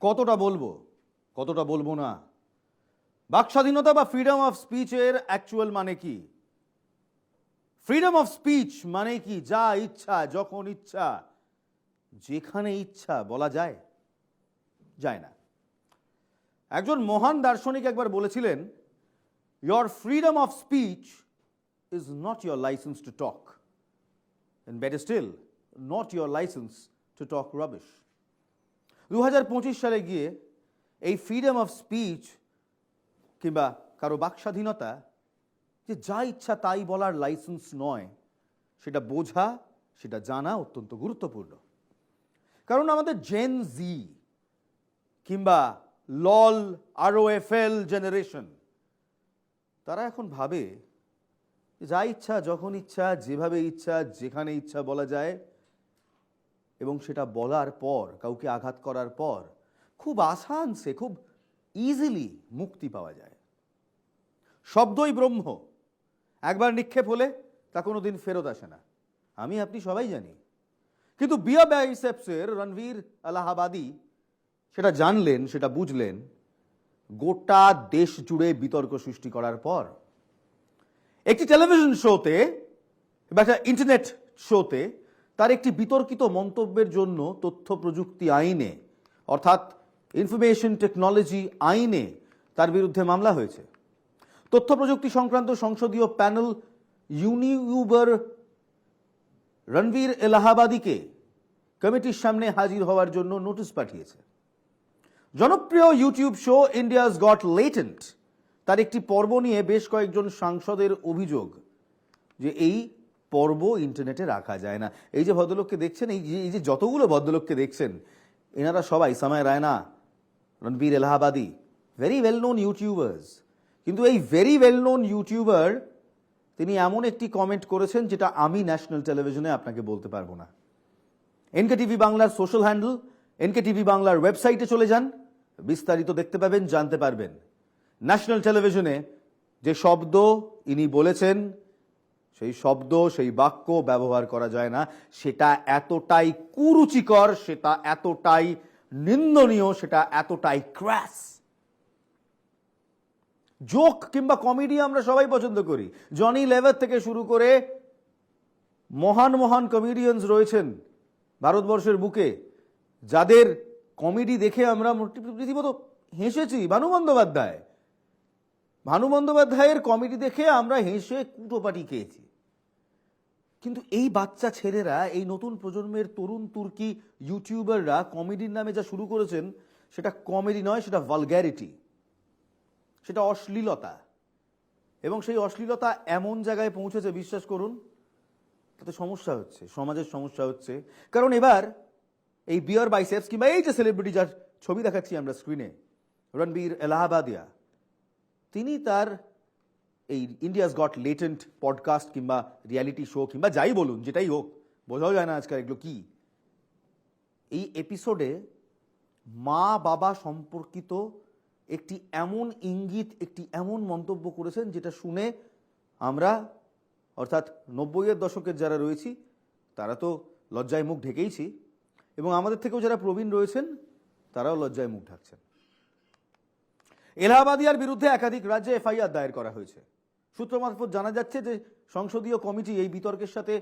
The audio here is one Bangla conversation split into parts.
কতটা বলব? কতটা বলব না? বাক স্বাধীনতা বা ফ্রিডম অফ স্পিচের অ্যাকচুয়াল মানে কি? ফ্রিডম অফ স্পিচ মানে কি? যা ইচ্ছা যখন ইচ্ছা যেখানে ইচ্ছা বলা যায় যায় না। একজন মহান দার্শনিক একবার বলেছিলেন your freedom of speech is not your licence to talk and better still, not your license to talk rubbish. দু সালে গিয়ে এই ফ্রিডম অফ স্পিচ কিংবা কারও বাক স্বাধীনতা যে যা ইচ্ছা তাই বলার লাইসেন্স নয়, সেটা বোঝা, সেটা জানা অত্যন্ত গুরুত্বপূর্ণ। কারণ আমাদের জেন জি কিংবা লল আরও এফ এল জেনারেশন তারা এখন ভাবে যা ইচ্ছা, যখন ইচ্ছা, যেভাবে ইচ্ছা, যেখানে ইচ্ছা বলা যায় এবং সেটা বলার পর, কাউকে আঘাত করার পর খুব আসান সে খুব ইজিলি মুক্তি পাওয়া যায়। শব্দই ব্রহ্ম। একবার নিক্ষেপ হলে তা কোনো দিন ফেরত আসে না। আমি, আপনি সবাই জানি। কিন্তু বিয়া বাইসেপসের রণবীর আলাহাবাদী সেটা জানলেন, সেটা বুঝলেন, গোটা দেশ জুড়ে বিতর্ক সৃষ্টি করার পর একটি টেলিভিশন শোতে বা একটা ইন্টারনেট শোতে তার একটি বিতর্কিত মন্তব্যের জন্য তথ্য প্রযুক্তি আইনে, অর্থাৎ ইনফরমেশন টেকনোলজি আইনে তার বিরুদ্ধে মামলা হয়েছে। তথ্য প্রযুক্তি সংক্রান্ত সংসদীয় প্যানেল ইউনিউবার রণবীর এলাহাবাদীকে কমিটির সামনে হাজির হওয়ার জন্য নোটিশ পাঠিয়েছে। জনপ্রিয় YouTube show India's got latent, তার একটি পর্ব নিয়ে বেশ কয়েকজন সাংসদের অভিযোগ যে এই পর্ব ইন্টারনেটে রাখা যায় না। এই যে ভদ্রলোককে দেখছেন, এই যে এই যে যতগুলো ভদ্রলোককে দেখছেন, এনারা সবাই, Samay Raina, Ranveer Allahabadi very well known youtubers কিন্তু এই ভেরি ওয়েল নোন ইউটিউবার তিনি এমন একটি কমেন্ট করেছেন যেটা আমি ন্যাশনাল টেলিভিশনে আপনাকে বলতে পারব না। এনকে টিভি বাংলার সোশ্যাল হ্যান্ডেল এনকে টিভি বাংলার ওয়েবসাইটে চলে যান, বিস্তারিত দেখতে পাবেন, জানতে পারবেন। ন্যাশনাল টেলিভিশনে যে শব্দ ইনি বলেছেন সেই শব্দ, সেই বাক্য ব্যবহার করা যায় না। সেটা এতটাই কুরুচিকর, সেটা এতটাই নিন্দনীয়, সেটা এতটাই ক্র্যাশ জোক কিংবা কমেডি আমরা সবাই পছন্দ করি। জনি লেভার থেকে শুরু করে মহান মহান কমেডিয়ানস রয়েছেন ভারতবর্ষের বুকে। যাদের কমেডি দেখে আমরা রীতিমতো হেসেছি। ভানু বন্দ্যোপাধ্যায়। ভানু বন্দ্যোপাধ্যায়ের কমেডি দেখে আমরা হেসে কুটোপাটি খেয়েছি। কিন্তু এই বাচ্চা ছেলেরা, এই নতুন প্রজন্মের তরুণ তুর্কি ইউটিউবাররা কমেডির নামে যা শুরু করেছেন, সেটা কমেডি নয়, সেটা ভালগ্যারিটি সেটা অশ্লীলতা। এবং সেই অশ্লীলতা এমন জায়গায় পৌঁছেছে, বিশ্বাস করুন, তাতে সমস্যা হচ্ছে, সমাজের সমস্যা হচ্ছে। কারণ এবার এই বিয়ার বাইসেপস কিংবা এই যে সেলিব্রিটি যার ছবি দেখাচ্ছি আমরা স্ক্রিনে রণবীর এলাহাবাদিয়া, তিনি তার এই ইন্ডিয়াস গট লেটেন্ট পডকাস্ট কিংবা রিয়ালিটি শো কিংবা যাই বলুন, যেটাই হোক, বোঝাও যায় না আজকাল এগুলো কি। এই এপিসোডে মা বাবা সম্পর্কিত একটি এমন ইঙ্গিত, একটি এমন মন্তব্য করেছেন যেটা শুনে আমরা, অর্থাৎ নব্বইয়ের দশকের যারা রয়েছি, তারা তো লজ্জায় মুখ ঢেকেইছি এবং আমাদের থেকেও যারা প্রবীণ রয়েছেন, তারাও লজ্জায় মুখ ঢাকছেন। এলাহাবাদিয়ার বিরুদ্ধে একাধিক রাজ্যে এফআইআর দায়ের করা হয়েছে। সূত্র মারফত জানা যাচ্ছে যে সংসদীয় কমিটি এই বিতর্কের সাথে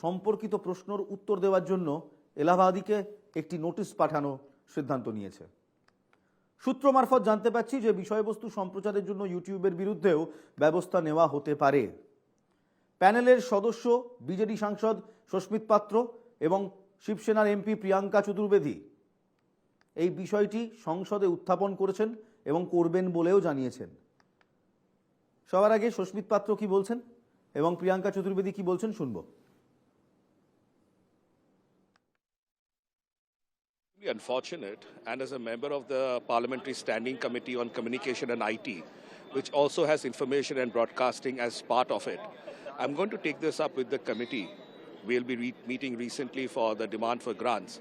সম্পর্কিত প্রশ্নর উত্তর দেওয়ার জন্য এলাহাবাদীকে একটি নোটিশ পাঠানো সিদ্ধান্ত নিয়েছে। সূত্র মারফত জানতে পারছি যে বিষয়বস্তু সম্প্রচারের জন্য ইউটিউবের বিরুদ্ধেও ব্যবস্থা নেওয়া হতে পারে। প্যানেলের সদস্য, বিজেডি সাংসদ সস্মিত পাত্র এবং শিবসেনার এমপি প্রিয়াঙ্কা চতুর্বেদী। এই বিষয়টি সংসদে উত্থাপন করেছেন এবং করবেন বলেও জানিয়েছেন। সবার আগে সস্মিত পাত্র কি বলছেন এবং প্রিয়াঙ্কা চতুর্বেদী কি বলছেন শুনবো Really unfortunate, and as a member of the Parliamentary Standing Committee on Communication and IT, which also has information and broadcasting as part of it, I'm going to take this up with the committee. We'll be re- meeting recently for the demand for grants.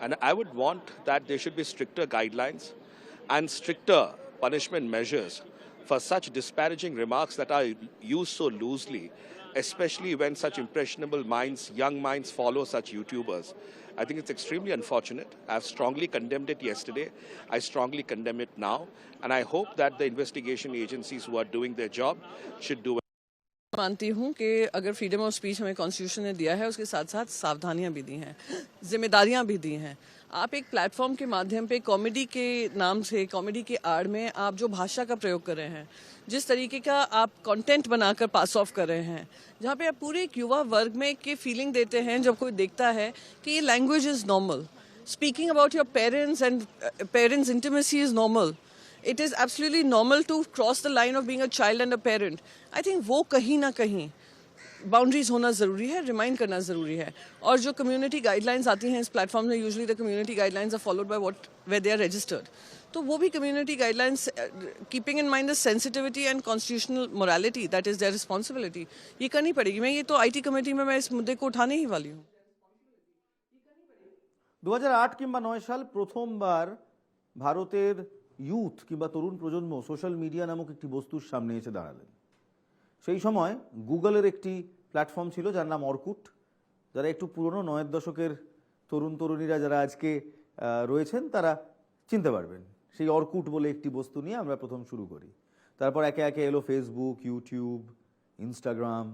And I would want that there should be stricter guidelines and stricter punishment measures for such disparaging remarks that are used so loosely especially when such impressionable minds, young minds, follow such YouTubers. I think it's extremely unfortunate. I've strongly condemned it yesterday. I strongly condemn it now. And I hope that the investigation agencies who are doing their job should do मानती हूँ कि अगर फ्रीडम ऑफ स्पीच हमें कॉन्स्टिट्यूशन ने दिया है उसके साथ साथ सावधानियां भी दी हैं जिम्मेदारियां भी दी हैं आप एक प्लेटफॉर्म के माध्यम पे कॉमेडी के नाम से कॉमेडी के आड़ में आप जो भाषा का प्रयोग कर रहे हैं, जिस तरीके का आप कंटेंट बनाकर पास ऑफ़ कर रहे हैं, जहाँ पे आप पूरे एक युवा वर्ग में एक फीलिंग देते हैं, जब कोई देखता है कि ये language is normal speaking about your parents and parents intimacy is normal it is absolutely normal to cross the line of being a child and a parent I think वो कहीं ना कहीं बाउंड्रीज होना ज़रूरी है रिमाइंड करना ज़रूरी है और जो कम्युनिटी गाइडलाइंस आती हैं इस प्लेटफॉर्म में usually the community guidelines are followed by what way they are registered तो वो भी community guidelines keeping in mind the sensitivity and constitutional morality that is their responsibility ये करनी पड़ेगी मैं ये तो आईटी कमेटी में मैं इस मुद्दे को उठाने ही वाली हूँ দু আট কিংবা নয় সাল প্রথমবার ভারতের ইউথ কিংবা তরুণ প্রজন্ম সোশ্যাল মিডিয়া নামক একটি বস্তুর সামনে এসে দাঁড়ালেন সেই সময় গুগলের একটি প্ল্যাটফর্ম ছিল যার নাম অর্কুট। যারা একটু পুরনো নয়ের দশকের তরুণ তরুণীরা যারা আজকে রয়েছেন, তারা চিনতে পারবেন। সেই অর্কুট বলে একটি বস্তু নিয়ে আমরা প্রথম শুরু করি। তারপর একে একে এলো ফেসবুক ইউটিউব ইনস্টাগ্রাম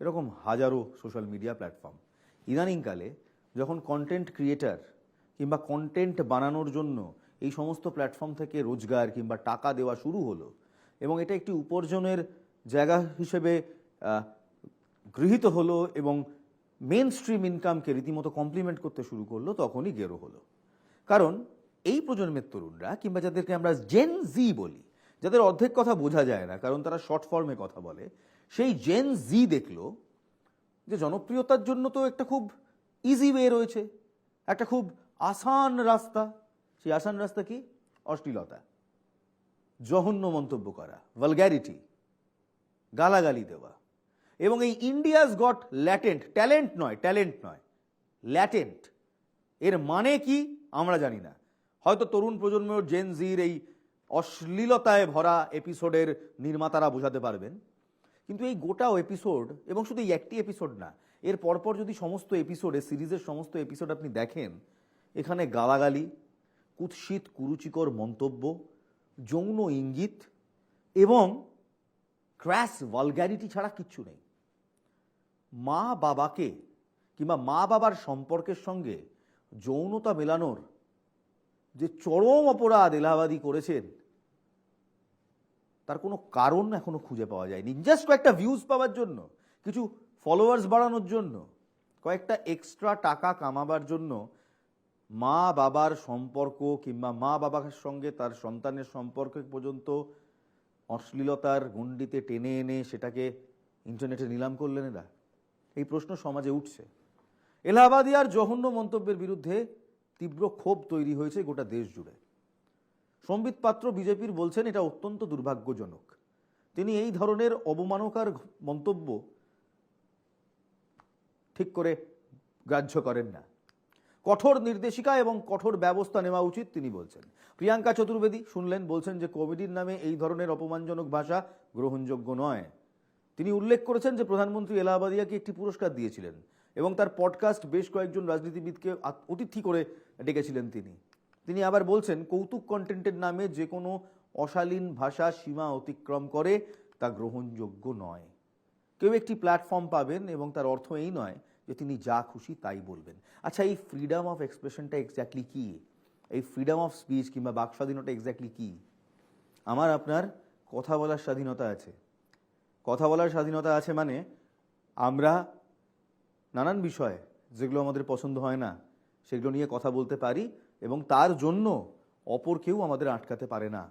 এরকম হাজারো সোশ্যাল মিডিয়া প্ল্যাটফর্ম ইদানিংকালে যখন কন্টেন্ট ক্রিয়েটার কিংবা কন্টেন্ট বানানোর জন্য এই সমস্ত প্ল্যাটফর্ম থেকে রোজগার কিংবা টাকা দেওয়া শুরু হলো, এবং এটা একটি উপার্জনের জায়গা হিসেবে গৃহীত হলো এবং মেন স্ট্রিম ইনকামকে রীতিমতো কমপ্লিমেন্ট করতে শুরু করল, তখনই গেরো হলো। কারণ এই প্রজন্মের তরুণরা কিংবা যাদেরকে আমরা জেন জি বলি, যাদের অর্ধেক কথা বোঝা যায় না, কারণ তারা শর্ট ফর্মে কথা বলে, সেই জেন জি দেখল যে জনপ্রিয়তার জন্য তো একটা খুব ইজি ওয়ে রয়েছে, একটা খুব আসান রাস্তা। সেই আসান রাস্তা কি? অশ্লীলতা, জঘন্য মন্তব্য করা ভালগ্যারিটি গালাগালি দেওয়া। এবং এই ইন্ডিয়াস গট ল্যাটেন্ট ট্যালেন্ট নয় ট্যালেন্ট নয় ল্যাটেন্ট এর মানে কি আমরা জানি না। হয়তো তরুণ প্রজন্মের জেনজির এই অশ্লীলতায় ভরা এপিসোডের নির্মাতারা বোঝাতে পারবেন। কিন্তু এই গোটা এপিসোড এবং শুধু এই একটি এপিসোড না, এর পরপর যদি সমস্ত এপিসোডে সিরিজের সমস্ত এপিসোড আপনি দেখেন, এখানে গালাগালি, কুৎসিত, কুরুচিকর মন্তব্য, যৌন ইঙ্গিত, এবং ক্র্যাশ ভালগ্যারিটি ছাড়া কিচ্ছু নেই। মা বাবাকে কিংবা মা বাবার সম্পর্কের সঙ্গে যৌনতা মেলানোর যে চরম অপরাধ এলাহাবাদী করেছেন, তার কোনো কারণ এখনও খুঁজে পাওয়া যায়নি। জাস্ট কয়েকটা ভিউজ পাওয়ার জন্য, কিছু ফলোয়ার্স বাড়ানোর জন্য, কয়েকটা এক্সট্রা টাকা কামাবার জন্য মা বাবার সম্পর্ক কিংবা মা বাবার সঙ্গে তার সন্তানের সম্পর্ক পর্যন্ত অশ্লীলতার গণ্ডিতে টেনে এনে সেটাকে ইন্টারনেটে নিলাম করলেন এরা। এই প্রশ্ন সমাজে উঠছে। এলাহাবাদিয়ার জঘন্য মন্তব্যের বিরুদ্ধে তীব্র ক্ষোভ তৈরি হয়েছে গোটা দেশ জুড়ে। সম্বিত পাত্র বিজেপির বলছেন, এটা অত্যন্ত দুর্ভাগ্যজনক। তিনি এই ধরনের অবমানকার মন্তব্য ঠিক করে গ্রাহ্য করেন না। কঠোর নির্দেশিকা এবং কঠোর ব্যবস্থা নেওয়া উচিত, তিনি বলছেন। প্রিয়াঙ্কা চতুর্বেদী শুনলেন, বলছেন যে, কোভিডের নামে এই ধরনের অপমানজনক ভাষা গ্রহণযোগ্য নয়। তিনি উল্লেখ করেছেন যে প্রধানমন্ত্রী এলাহাবাদিয়াকে একটি পুরস্কার দিয়েছিলেন এবং তার পডকাস্ট বেশ কয়েকজন রাজনীতিবিদকে অতিথি করে ডেকেছিলেন তিনি। তিনি আবার বলছেন, কৌতুক কন্টেন্টের নামে যে কোনো অশালীন ভাষা সীমা অতিক্রম করে, তা গ্রহণযোগ্য নয়। কেউ একটি প্ল্যাটফর্ম পাবেন এবং তার অর্থ এই নয় যে তিনি যা খুশি তাই বলবেন। আচ্ছা এই ফ্রিডম অফ এক্সপ্রেশনটা এক্স্যাক্টলি কি? এই ফ্রিডম অফ স্পিচ কিংবা বাক স্বাধীনতা এক্স্যাক্টলি কি? আমার, আপনার কথা বলার স্বাধীনতা আছে। কথা বলার স্বাধীনতা আছে মানে আমরা নানান বিষয়ে যেগুলো আমাদের পছন্দ হয় না, সেগুলো নিয়ে কথা বলতে পারি এবং তার জন্য অপর কেউ আমাদের আটকাতে পারে না।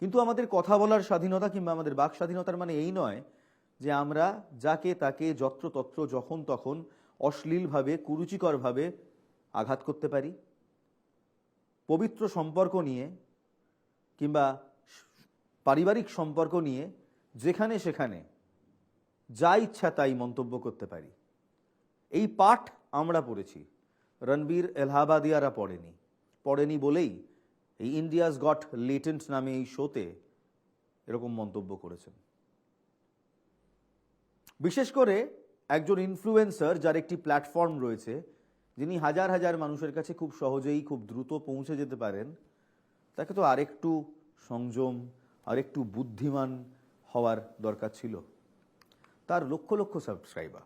কিন্তু আমাদের কথা বলার স্বাধীনতা কিংবা আমাদের বাক স্বাধীনতার মানে এই নয় যে আমরা যাকে তাকে যত্রতত্র যখন তখন অশ্লীলভাবে, কুরুচিকরভাবে আঘাত করতে পারি। পবিত্র সম্পর্ক নিয়ে কিংবা পারিবারিক সম্পর্ক নিয়ে যেখানে সেখানে যা ইচ্ছা তাই মন্তব্য করতে পারি। এই পাঠ আমরা পড়েছি। রণবীর এলাহাবাদিয়ারা পড়েনি। পড়েনি বলেই এই ইন্ডিয়াস গট লেটেন্ট নামে এই শোতে এরকম মন্তব্য করেছেন। বিশেষ করে একজন ইনফ্লুয়েন্সার যার একটি প্ল্যাটফর্ম রয়েছে, যিনি হাজার হাজার মানুষের কাছে খুব সহজেই খুব দ্রুত পৌঁছে যেতে পারেন, তাকে তো আরেকটু সংযম, আরেকটু বুদ্ধিমান হওয়ার দরকার ছিল। তার লক্ষ লক্ষ সাবস্ক্রাইবার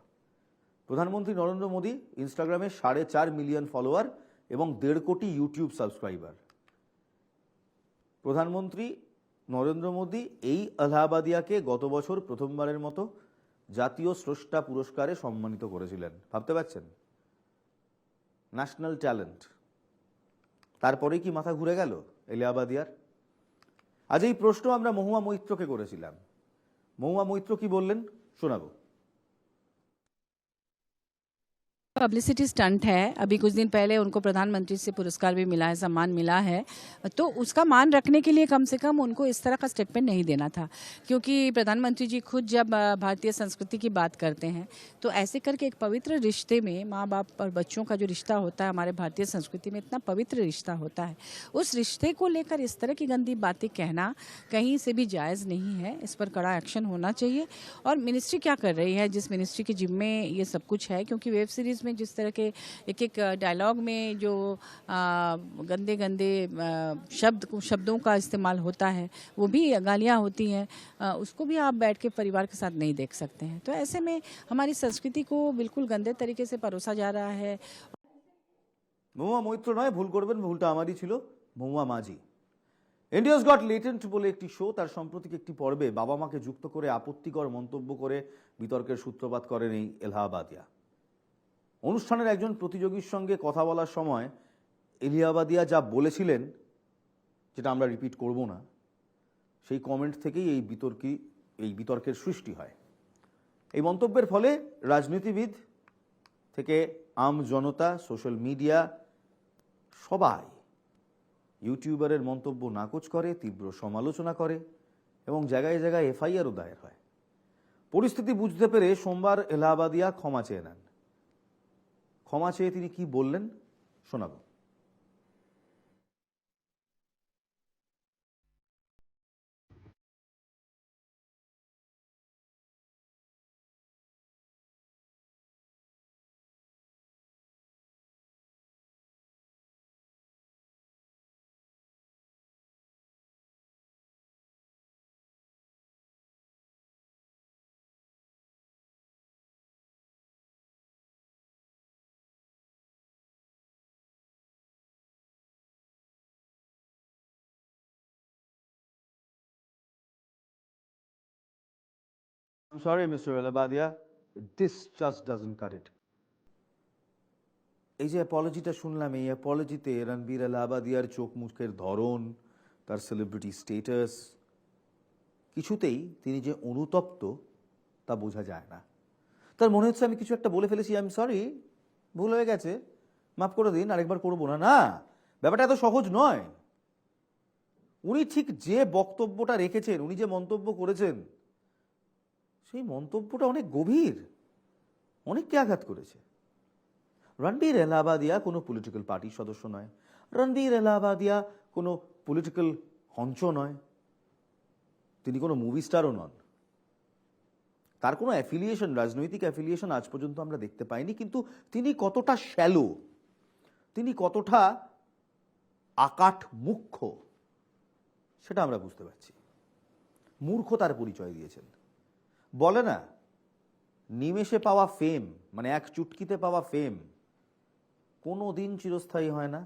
প্রধানমন্ত্রী নরেন্দ্র মোদী ইনস্টাগ্রামে সাড়ে চার মিলিয়ন ফলোয়ার এবং দেড় কোটি ইউটিউব সাবস্ক্রাইবার প্রধানমন্ত্রী নরেন্দ্র মোদী এই আলাহাবাদিয়াকে গত বছর প্রথমবারের মতো জাতীয় স্রষ্টা পুরস্কারে সম্মানিত করেছিলেন। ভাবতে পারছেন? ন্যাশনাল ট্যালেন্ট তারপরেই কি মাথা ঘুরে গেল এলিয়াবাদিয়ার আজ এই প্রশ্ন আমরা মহুয়া মৈত্রকে করেছিলাম। মহুয়া মৈত্র কি বললেন? শোনাবো। पब्लिसिटी स्टंट है। अभी कुछ दिन पहले उनको प्रधानमंत्री से पुरस्कार भी मिला है, सम्मान मिला है। तो उसका मान रखने के लिए कम से कम उनको इस तरह का स्टेटमेंट नहीं देना था। क्योंकि प्रधानमंत्री जी खुद जब भारतीय संस्कृति की बात करते हैं तो ऐसे करके एक पवित्र रिश्ते में माँ बाप और बच्चों का जो रिश्ता होता है, हमारे भारतीय संस्कृति में इतना पवित्र रिश्ता होता है। उस रिश्ते को लेकर इस तरह की गंदी बातें कहना कहीं से भी जायज़ नहीं है। इस पर कड़ा एक्शन होना चाहिए। और मिनिस्ट्री क्या कर रही है? जिस मिनिस्ट्री के जिम्मे ये सब कुछ है, क्योंकि वेब सीरीज़ में जिस तरह के एक एक डायलॉग में जो आ, गंदे गंदे आ, शब्द शब्दों का इस्तेमाल होता है वो भी गालियाँ होती हैं आ, उसको भी आप बैठ के परिवार के साथ नहीं देख सकते हैं तो ऐसे में हमारी संस्कृति को बिल्कुल गंदे तरीके से परोसा जा रहा है মহুয়া মৈত্র নয় ভুল করবেন ভুলটা আমারই ছিল মহুয়া মাঝি ইন্ডিয়াস গট লেটেন্ট বলে একটি শো তার সাম্প্রতিক একটি পর্বে বাবা মাকে যুক্ত করে আপত্তিকর মন্তব্য করে বিতর্কের সূত্রপাত করেন এই এলাহাবাদিয়া অনুষ্ঠানের একজন প্রতিযোগীর সঙ্গে কথা বলার সময় এলিয়াবাদিয়া যা বলেছিলেন, যেটা আমরা রিপিট করব না, সেই কমেন্ট থেকেই এই বিতর্কী, এই বিতর্কের সৃষ্টি হয়। এই মন্তব্যের ফলে রাজনীতিবিদ থেকে আম জনতা সোশ্যাল মিডিয়া সবাই ইউটিউবারের মন্তব্য নাকচ করে, তীব্র সমালোচনা করে এবং জায়গায় জায়গায় এফআইআরও দায়ের হয়। পরিস্থিতি বুঝতে পেরে সোমবার এলাহাবাদিয়া ক্ষমা চেয়ে নেন। ক্ষমা চেয়ে তিনি কি বললেন? শোনাবো। I'm sorry, Mr. Elabadia. This just doesn't cut it. এই যে অ্যাপলজিটা শুনলাম এই অ্যাপলজিতে রণবীর এলাহাবাদিয়ার চোখ মুখের ধরন তার সেলিব্রিটি স্টেটাস কিছুতেই তিনি যে অনুতপ্ত তা বোঝা যায় না তার মনে হচ্ছে আমি কিছু একটা বলে ফেলেছি আমি সরি ভুল হয়ে গেছে মাফ করে দিন আরেকবার করব না না ব্যাপারটা এত সহজ নয় উনি ঠিক যে বক্তব্যটা রেখেছেন উনি যে মন্তব্য করেছেন সেই মন্তব্যটা অনেক গভীর, অনেককে আঘাত করেছে। রণবীর এলাহাবাদিয়া কোনো পলিটিক্যাল পার্টির সদস্য নয়। রণবীর এলাহাবাদিয়া কোনো পলিটিক্যাল হঞ্চ নয়। তিনি কোনো মুভি স্টারও নন। তার কোনো অ্যাফিলিয়েশন রাজনৈতিক অ্যাফিলিয়েশন আজ পর্যন্ত আমরা দেখতে পাইনি, কিন্তু তিনি কতটা শ্যালো তিনি কতটা আকাঠ মুখ্য সেটা আমরা বুঝতে পারছি। মূর্খতার পরিচয় দিয়েছেন। বলে না, নিমেষে পাওয়া ফেম মানে এক চুটকিতে পাওয়া ফেম কোনো দিন চিরস্থায়ী হয় না।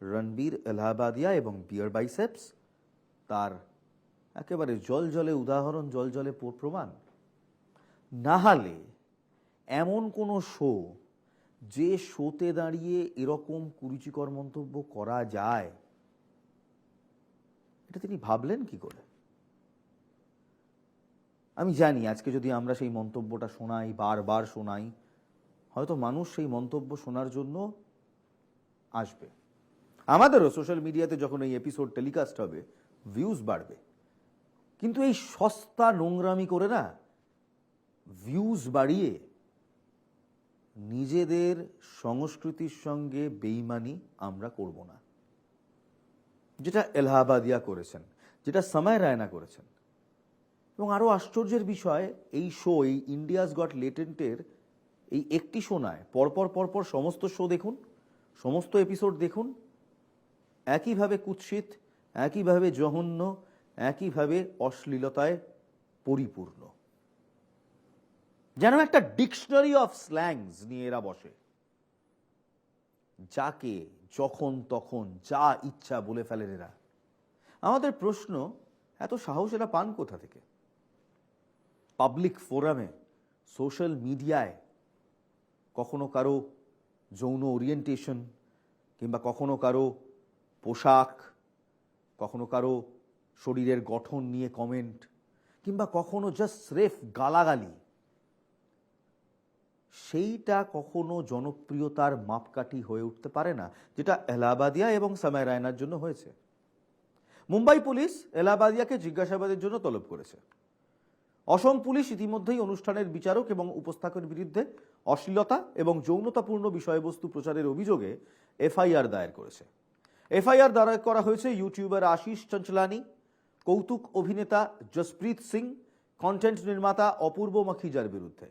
রণবীর এলাহাবাদিয়া এবং বিয়ার বাইসেপস তার একেবারে জল জলে উদাহরণ জল জলে প্রমাণ। না হলে এমন কোনো শো যে শোতে দাঁড়িয়ে এরকম কুরুচিকর মন্তব্য করা যায়। এটা তিনি ভাবলেন কি করে? আমি জানি আজকে যদি আমরা সেই মন্তব্যটা শোনাই, বারবার শোনাই, হয়তো মানুষ সেই মন্তব্য শোনার জন্য আসবে। আমাদেরও সোশ্যাল মিডিয়াতে যখন এই এপিসোড টেলিকাস্ট হবে ভিউজ বাড়বে। কিন্তু এই সস্তা নোংরামি করে না ভিউজ বাড়িয়ে নিজেদের সংস্কৃতির সঙ্গে বেইমানি আমরা করব না। যেটা এলাহাবাদিয়া করেছেন, যেটা সময় রায়না করেছেন এবং আরও আশ্চর্যের বিষয়, এই শো এই ইন্ডিয়াস গট লেটেন্টের এই একটি শো নয়, পরপর পরপর সমস্ত শো দেখুন, সমস্ত এপিসোড দেখুন, একইভাবে কুৎসিত, একইভাবে জঘন্য, একইভাবে অশ্লীলতায় পরিপূর্ণ। যেন একটা ডিকশনারি অফ স্ল্যাংস নিয়ে এরা বসে। যাকে, যখন, তখন, যা ইচ্ছা বলে ফেলেন এরা। আমাদের প্রশ্ন, এত সাহস এরা পান কোথা থেকে? পাবলিক ফোরামে সোশ্যাল মিডিয়ায় কখনো কারও যৌন ওরিয়েন্টেশন কিংবা কখনো কারও পোশাক, কখনো কারও শরীরের গঠন নিয়ে কমেন্ট কিংবা কখনো জাস্ট স্রেফ গালাগালি, সেইটা কখনো জনপ্রিয়তার মাপকাঠি হয়ে উঠতে পারে না, যেটা এলাহাবাদিয়া এবং সামায় রায়নার জন্য হয়েছে। মুম্বাই পুলিশ এলাহাবাদিয়াকে জিজ্ঞাসাবাদের জন্য তলব করেছে। অসম পুলিশ ইতিমধ্যেই অনুষ্ঠানের বিচারক এবং উপস্থাপকের বিরুদ্ধে অশ্লীলতা এবং যৌনতাপূর্ণ বিষয়বস্তু প্রচারের অভিযোগে এফআইআর দায়ের করেছে। এফআইআর দায়ের করা হয়েছে ইউটিউবার আশিস চঞ্চলানি, কৌতুক অভিনেতা জসপ্রীত সিং কন্টেন্ট নির্মাতা অপূর্ব মাখিজার বিরুদ্ধে।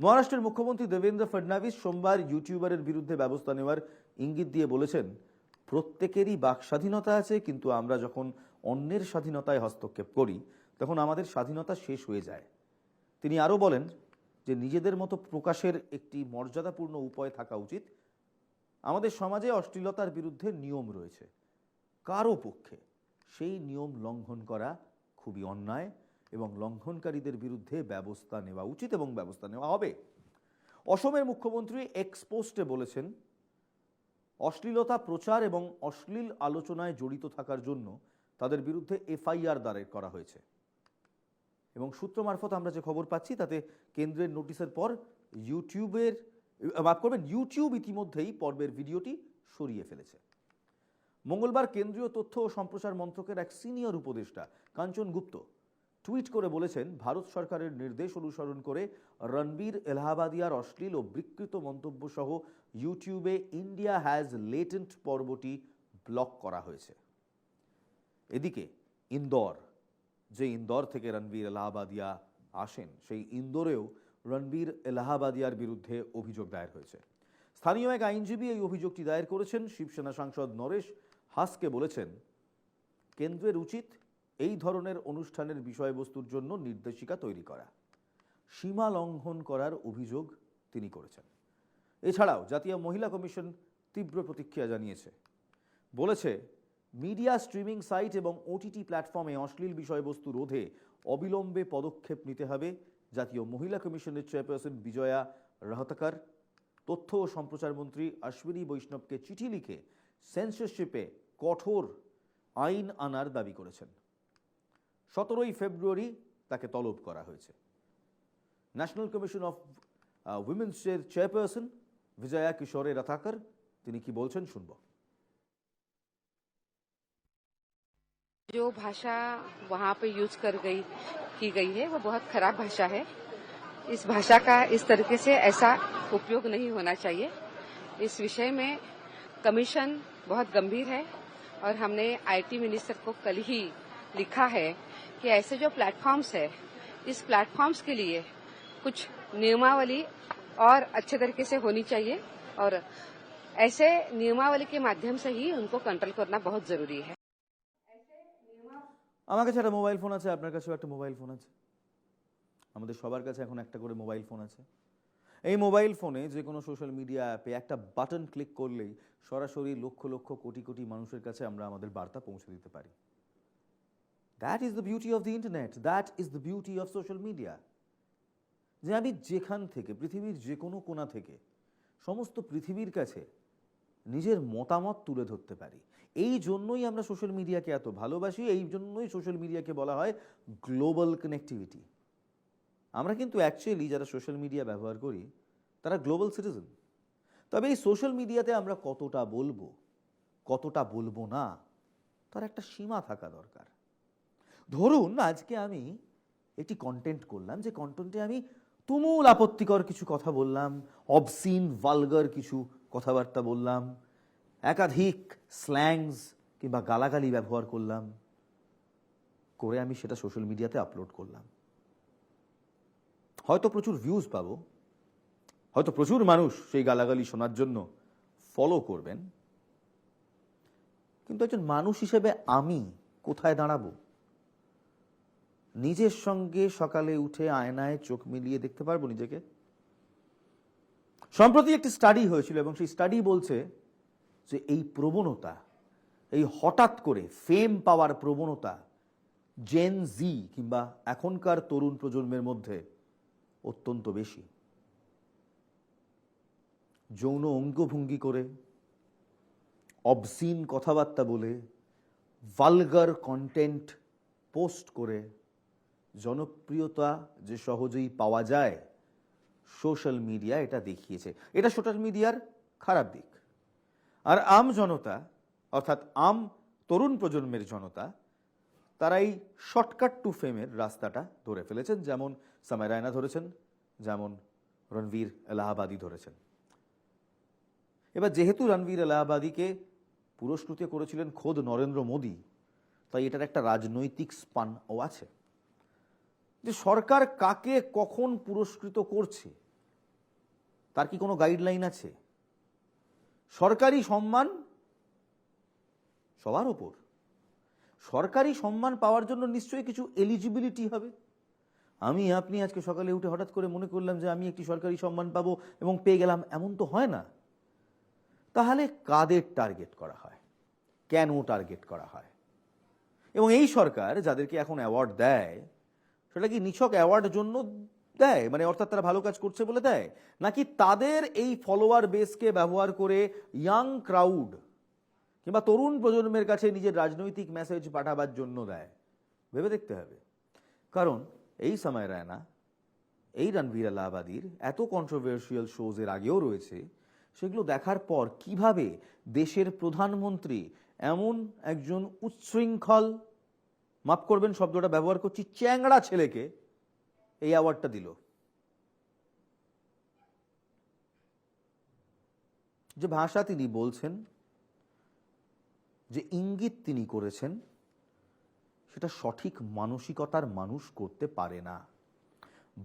মহারাষ্ট্রের মুখ্যমন্ত্রী দেবেন্দ্র ফডনাভিস সোমবার ইউটিউবারের বিরুদ্ধে ব্যবস্থা নেওয়ার ইঙ্গিত দিয়ে বলেছেন, প্রত্যেকেরই বাক স্বাধীনতা আছে, কিন্তু আমরা যখন অন্যের স্বাধীনতায় হস্তক্ষেপ করি তখন আমাদের স্বাধীনতা শেষ হয়ে যায়। তিনি আরও বলেন যে, নিজেদের মতো প্রকাশের একটি মর্যাদাপূর্ণ উপায় থাকা উচিত। আমাদের সমাজে অশ্লীলতার বিরুদ্ধে নিয়ম রয়েছে। কারও পক্ষে সেই নিয়ম লঙ্ঘন করা খুবই অন্যায় এবং লঙ্ঘনকারীদের বিরুদ্ধে ব্যবস্থা নেওয়া উচিত এবং ব্যবস্থা নেওয়া হবে। অসমের মুখ্যমন্ত্রী এক্সপোস্টে বলেছেন, অশ্লীলতা প্রচার এবং অশ্লীল আলোচনায় জড়িত থাকার জন্য তাদের বিরুদ্ধে এফআইআর দায়ের করা হয়েছে। এবং সূত্র মারফত আমরা যে খবর পাচ্ছি, তাতে কেন্দ্রের নোটিশের পর ইউটিউবের মাফ করবেন, ইউটিউব ইতিমধ্যেই পর্বের ভিডিওটি সরিয়ে ফেলেছে। মঙ্গলবার কেন্দ্রীয় তথ্য ও সম্প্রচার মন্ত্রকের এক সিনিয়র উপদেষ্টা কাঞ্চন গুপ্ত টুইট করে বলেছেন, ভারত সরকারের নির্দেশ অনুসরণ করে রণবীর এলাহাবাদিয়ার অশ্লীল ও বিকৃত মন্তব্য সহ ইউটিউবে ইন্ডিয়া হ্যাজ লেটেন্ট পর্বটি ব্লক করা হয়েছে। এদিকে ইন্দোর যে ইন্দোর থেকে রণবীর এলাহাবাদিয়া আসেন, সেই ইন্দোরেও রণবীর এলাহাবাদিয়ার বিরুদ্ধে অভিযোগ দায়ের হয়েছে। স্থানীয় এক আইনজীবী এই অভিযোগটি দায়ের করেছেন। শিবসেনা সাংসদ নরেশ হাসকে বলেছেন, কেন্দ্রের উচিত এই ধরনের অনুষ্ঠানের বিষয়বস্তুর জন্য নির্দেশিকা তৈরি করা। সীমা লঙ্ঘন করার অভিযোগ তিনি করেছেন। এছাড়াও জাতীয় মহিলা কমিশন তীব্র প্রতিক্রিয়া জানিয়েছে। বলেছে মিডিয়া স্ট্রিমিং সাইট এবং ওটিটি প্ল্যাটফর্মে অশ্লীল বিষয়বস্তু রোধে অবিলম্বে পদক্ষেপ নিতে হবে। জাতীয় মহিলা কমিশনের চেয়ারপারসন বিজয়া রহতাকার, তথ্য ও সম্প্রচার মন্ত্রী অশ্বিনী বৈষ্ণবকে চিঠি লিখে সেন্সরশিপে কঠোর আইন আনার দাবি করেছেন। সতেরোই ফেব্রুয়ারি তাকে তলব করা হয়েছে। ন্যাশনাল কমিশন অফ উইমেন্সের চেয়ারপারসন বিজয়া কিশোরে রথাকর তিনি কি বলছেন শুনব। जो भाषा वहाँ पे यूज़ कर गई, की गई है, वो बहुत खराब भाषा है। इस भाषा का इस तरीके से ऐसा उपयोग नहीं होना चाहिए। इस विषय में कमीशन बहुत गंभीर है और हमने आईटी मिनिस्टर को कल ही लिखा है कि ऐसे जो प्लेटफॉर्म्स है, इस प्लेटफॉर्म्स के लिए कुछ नियमावली और अच्छे तरीके से होनी चाहिए और ऐसे नियमावली के माध्यम से ही उनको कंट्रोल करना बहुत ज़रूरी है। আমার কাছে একটা মোবাইল ফোন আছে, আপনার কাছেও একটা মোবাইল ফোন আছে। আমাদের সবার কাছে এখন একটা করে মোবাইল ফোন আছে। এই মোবাইল ফোনে যে কোনো সোশ্যাল মিডিয়া অ্যাপে একটা বাটন ক্লিক করলেই সরাসরি লক্ষ লক্ষ কোটি কোটি মানুষের কাছে আমরা আমাদের বার্তা পৌঁছে দিতে পারি। That is the beauty of the internet that is the beauty of social media যে আমি যেখান থেকে, পৃথিবীর যে কোনো কোণা থেকে, সমস্ত পৃথিবীর কাছে নিজের মতামত তুলে ধরতে পারি। এই জন্যই আমরা সোশ্যাল মিডিয়াকে এত ভালোবাসি, এই জন্যই সোশ্যাল মিডিয়াকে বলা হয় গ্লোবাল কানেক্টিভিটি আমরা কিন্তু অ্যাকচুয়ালি যারা সোশ্যাল মিডিয়া ব্যবহার করি, তারা গ্লোবাল সিটিজেন তবে এই সোশ্যাল মিডিয়াতে আমরা কতটা বলব কতটা বলব না, তার একটা সীমা থাকা দরকার। ধরুন আজকে আমি একটি কন্টেন্ট করলাম, যে কন্টেন্টে আমি তুমুল আপত্তিকর কিছু কথা বললাম অবসিন ভালগার কিছু কথাবার্তা বললাম। একাধিক স্ল্যাংস কিংবা গালাগালি ব্যবহার করলাম, করে আমি সেটা সোশ্যাল মিডিয়াতে আপলোড করলাম। হয়তো প্রচুর ভিউজ পাবো, হয়তো প্রচুর মানুষ সেই গালাগালি শোনার জন্য ফলো করবেন, কিন্তু একজন মানুষ হিসেবে আমি কোথায় দাঁড়াবো? নিজের সঙ্গে সকালে উঠে আয়নায় চোখ মিলিয়ে দেখতে পারব নিজেকে? সম্প্রতি একটি স্টাডি হয়েছিল এবং সেই স্টাডি বলছে যে এই প্রবণতা, এই হঠাৎ করে ফেম পাওয়ার প্রবণতা জেন জি কিংবা এখনকার তরুণ প্রজন্মের মধ্যে অত্যন্ত বেশি। যৌন অঙ্গভঙ্গি করে অবসিন কথাবার্তা বলে ভালগার কন্টেন্ট পোস্ট করে, জনপ্রিয়তা যে সহজেই পাওয়া যায় সোশ্যাল মিডিয়া এটা দেখিয়েছে। এটা সোশ্যাল মিডিয়ার খারাপ দিক। আর আম জনতা, অর্থাৎ আম তরুণ প্রজন্মের জনতা, তারা এই শর্টকাট টু ফেমের রাস্তাটা ধরে ফেলেছেন, যেমন সামাই রায়না ধরেছেন, যেমন রণবীর এলাহাবাদী ধরেছেন। এবার যেহেতু রণবীর এলাহাবাদীকে পুরস্কৃত করেছিলেন খোদ নরেন্দ্র মোদী, তাই এটার একটা রাজনৈতিক স্পানও আছে। যে সরকার কাকে কখন পুরস্কৃত করছে, তার কি কোনো গাইডলাইন আছে? সরকারি সম্মান সবার ওপর। সরকারি সম্মান পাওয়ার জন্য নিশ্চয়ই কিছু এলিজিবিলিটি হবে। আমি, আপনি আজকে সকালে উঠে হঠাৎ করে মনে করলাম যে আমি একটি সরকারি সম্মান পাবো এবং পেয়ে গেলাম, এমন তো হয় না। তাহলে কাদের টার্গেট করা হয়? কেন টার্গেট করা হয়? এবং এই সরকার যাদেরকে এখন অ্যাওয়ার্ড দেয়, সেটা কি নিছক অ্যাওয়ার্ড জন্য দেয় মানে অর্থাৎ তারা ভালো কাজ করছে বলে দেয়, নাকি তাদের এই ফলোয়ার বেসকে ব্যবহার করে ইয়াং ক্রাউড কিংবা তরুণ প্রজন্মের কাছে নিজের রাজনৈতিক মেসেজ পাঠাবার জন্য দেয়? ভেবে দেখতে হবে। কারণ এই সময় রায়না, এই রণবীর আলাহাবাদীর এত কন্ট্রোভার্সিয়াল শোজ এর আগেও রয়েছে, সেগুলো দেখার পর কীভাবে দেশের প্রধানমন্ত্রী এমন একজন উচ্ছৃঙ্খল, মাফ করবেন, শব্দটা ব্যবহার করছি, চ্যাংড়া ছেলেকে এই অ্যাওয়ার্ডটা দিল। যে ভাষা তিনি বলছেন, যে ইঙ্গিত তিনি করেছেন, সেটা সঠিক মানসিকতার মানুষ করতে পারে না।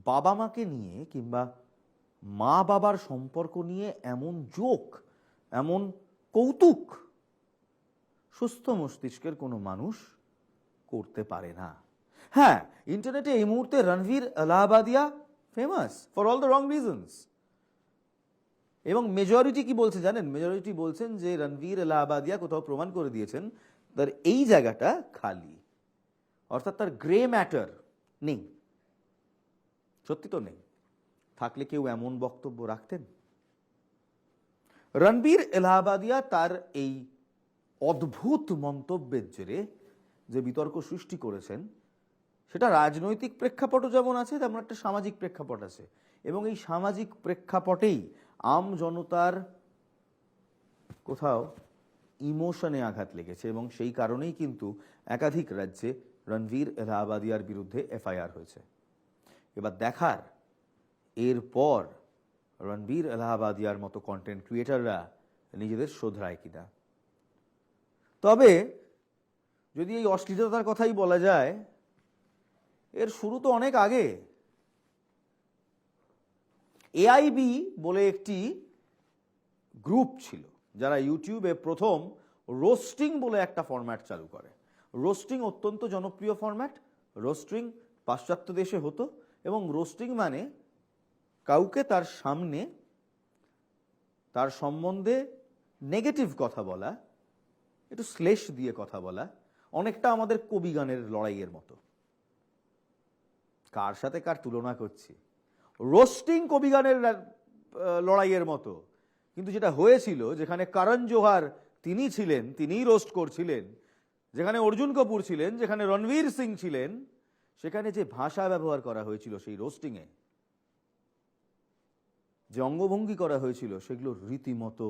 বাবা মাকে নিয়ে কিংবা মা বাবার সম্পর্ক নিয়ে এমন জোক, এমন কৌতুক সুস্থ মস্তিষ্কের কোনো মানুষ করতে পারে না। হ্যাঁ ইন্টারনেটে এই মুহূর্তে Ranveer Allahbadia famous for all the wrong reasons এবং মেজরিটি কি বলছে জানেন? মেজরিটি বলছেন যে রণবীর এলাহাবাদিয়া কোথাও প্রমাণ করে দিয়েছেন তার এই জায়গাটা খালি। অর্থাৎ তার গ্রে ম্যাটার নেই। সত্যি তো নেই। থাকলে কেউ এমন বক্তব্য রাখতেন? রণবীর এলাহাবাদিয়া তার এই অদ্ভুত মন্তব্যের জেরে যে বিতর্ক সৃষ্টি করেছেন সেটা রাজনৈতিক প্রেক্ষাপটও যেমন আছে, তেমন একটা সামাজিক প্রেক্ষাপট আছে। এবং এই সামাজিক প্রেক্ষাপটেই আম জনতার কোথাও ইমোশনে আঘাত লেগেছে। এবং সেই কারণেই কিন্তু একাধিক রাজ্যে রণবীর এলাহাবাদিয়ার বিরুদ্ধে এফআইআর হয়েছে। এবার দেখার, এরপর রণবীর এলাহাবাদিয়ার মতো কন্টেন্ট ক্রিয়েটাররা নিজেদের শোধরায় কিনা। তবে যদি এই অশ্লীলতার কথাই বলা যায় এর শুরু তো অনেক আগে। এআইবি বলে একটি গ্রুপ ছিল, যারা ইউটিউবে প্রথম রোস্টিং বলে একটা ফরম্যাট চালু করে। রোস্টিং অত্যন্ত জনপ্রিয় ফরম্যাট, রোস্টিং পাশ্চাত্য দেশে হতো এবং রোস্টিং মানে কাউকে তার সামনে তার সম্বন্ধে নেগেটিভ কথা বলা, একটু শ্লেষ দিয়ে কথা বলা, অনেকটা আমাদের কবি গানের লড়াইয়ের মতো। কার সাথে কার তুলনা করছি? রোস্টিং কবিগানের লড়াইয়ের মতো। কিন্তু যেটা হয়েছিল, যেখানে করণ জোহার তিনি ছিলেন, তিনিই রোস্ট করছিলেন, যেখানে অর্জুন কপুর ছিলেন, যেখানে রণবীর সিং ছিলেন, সেখানে যে ভাষা ব্যবহার করা হয়েছিল সেই রোস্টিংয়ে যে অঙ্গভঙ্গি করা হয়েছিল, সেগুলো রীতিমতো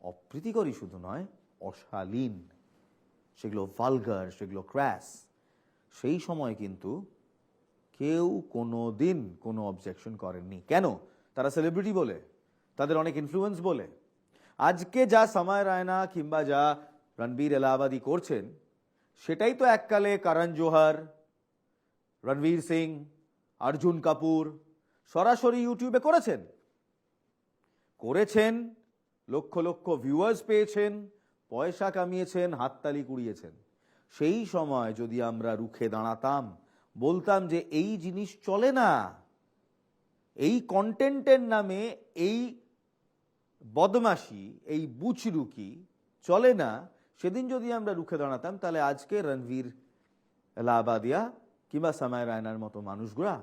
অপ্রীতিকরই শুধু নয়, অশালীন। সেগুলো ভালগার সেগুলো ক্র্যাশ সেই সময় কিন্তু কেউ কোনো দিন কোনো অবজেকশন করেননি। কেন? তারা সেলিব্রিটি বলে, তাদের অনেক ইনফ্লুয়েন্স বলে। আজকে যা সময় রায়না কিংবা যা রণবীর এলাহাবাদী করছেন, সেটাই তো এককালে করণ জোহার, রণবীর সিং, অর্জুন কাপুর, সরাসরি ইউটিউবে করেছেন। করেছেন, লক্ষ লক্ষ ভিউয়ার্স পেয়েছেন, পয়সা কামিয়েছেন, হাততালি কুড়িয়েছেন। সেই সময় যদি আমরা রুখে দাঁড়াতাম বলতাম যে এই জিনিস চলে না। এই কন্টেন্টের নামে এই বদমাশি, এই বুচরুকি চলে না। সেদিন যদি আমরা রুখে দাঁড়াতাম, তাহলে আজকে রণবীর এলাহাবাদিয়া কিংবা সামায় রায়নার মতো মানুষগুলা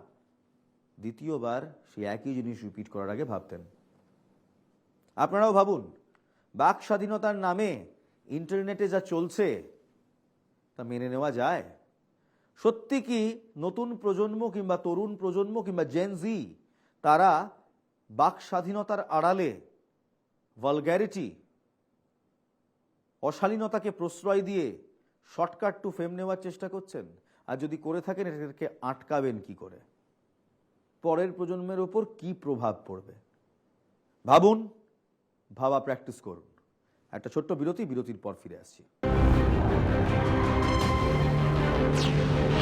দ্বিতীয়বার সেই একই জিনিস রিপিট করার আগে ভাবতেন। আপনারাও ভাবুন, বাক স্বাধীনতার নামে ইন্টারনেটে যা চলছে, তা মেনে নেওয়া যায়? সত্যি কি নতুন প্রজন্ম কিংবা তরুণ প্রজন্ম কিংবা জেনজি তারা বাক স্বাধীনতার আড়ালে ভলগ্যারিটি অশালীনতাকে প্রশ্রয় দিয়ে শর্টকাট টু ফেম নেওয়ার চেষ্টা করছেন। আর যদি করে থাকেন, এটাকে আটকাবেন কি করে? পরের প্রজন্মের ওপর কি প্রভাব পড়বে? ভাবুন, ভাবা প্র্যাকটিস করুন। একটা ছোট্ট বিরতি, বিরতির পর ফিরে আসছি। Thank you.